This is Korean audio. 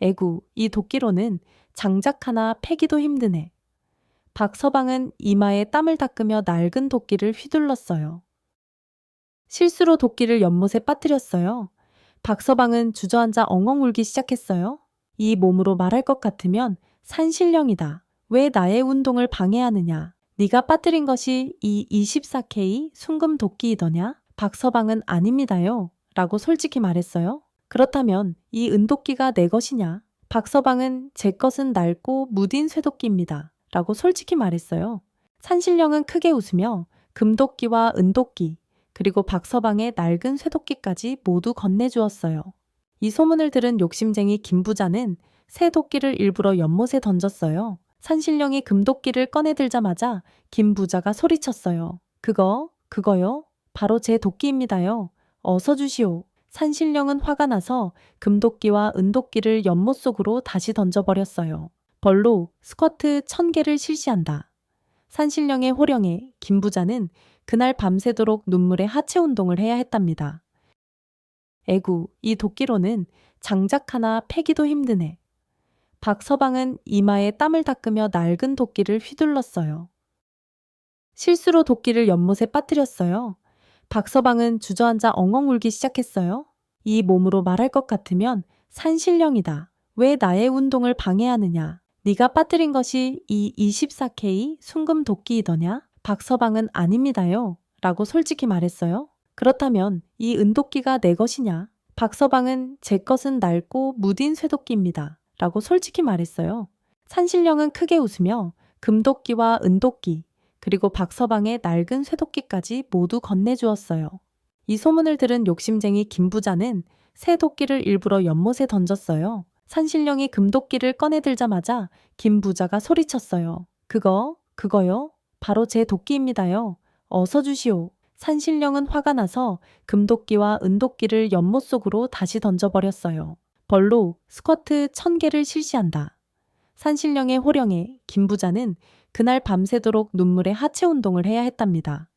에구, 이 도끼로는 장작 하나 패기도 힘드네. 박서방은 이마에 땀을 닦으며 낡은 도끼를 휘둘렀어요. 실수로 도끼를 연못에 빠뜨렸어요. 박서방은 주저앉아 엉엉 울기 시작했어요. 이 몸으로 말할 것 같으면 산신령이다. 왜 나의 운동을 방해하느냐? 네가 빠뜨린 것이 이 24K 순금 도끼이더냐? 박서방은 아닙니다요. 라고 솔직히 말했어요. 그렇다면 이 은도끼가 내 것이냐? 박서방은 제 것은 낡고 무딘 쇠도끼입니다. 라고 솔직히 말했어요. 산신령은 크게 웃으며 금도끼와 은도끼, 그리고 박서방의 낡은 쇠도끼까지 모두 건네주었어요. 이 소문을 들은 욕심쟁이 김부자는 새 도끼를 일부러 연못에 던졌어요. 산신령이 금도끼를 꺼내들자마자 김부자가 소리쳤어요. 그거, 그거요? 바로 제 도끼입니다요. 어서 주시오. 산신령은 화가 나서 금도끼와 은도끼를 연못 속으로 다시 던져버렸어요. 벌로 스쿼트 천 개를 실시한다. 산신령의 호령에 김 부자는 그날 밤새도록 눈물의 하체 운동을 해야 했답니다. 에구, 이 도끼로는 장작 하나 패기도 힘드네. 박서방은 이마에 땀을 닦으며 낡은 도끼를 휘둘렀어요. 실수로 도끼를 연못에 빠뜨렸어요. 박서방은 주저앉아 엉엉 울기 시작했어요. 이 몸으로 말할 것 같으면 산신령이다. 왜 나의 운동을 방해하느냐? 네가 빠뜨린 것이 이 24K 순금 도끼이더냐? 박서방은 아닙니다요. 라고 솔직히 말했어요. 그렇다면 이 은도끼가 내 것이냐? 박서방은 제 것은 낡고 무딘 쇠도끼입니다. 라고 솔직히 말했어요. 산신령은 크게 웃으며 금도끼와 은도끼, 그리고 박서방의 낡은 쇠도끼까지 모두 건네주었어요. 이 소문을 들은 욕심쟁이 김부자는 새 도끼를 일부러 연못에 던졌어요. 산신령이 금도끼를 꺼내들자마자 김부자가 소리쳤어요. 그거, 그거요? 바로 제 도끼입니다요. 어서 주시오. 산신령은 화가 나서 금도끼와 은도끼를 연못 속으로 다시 던져버렸어요. 벌로 스쿼트 천 개를 실시한다. 산신령의 호령에 김부자는 그날 밤새도록 눈물의 하체 운동을 해야 했답니다.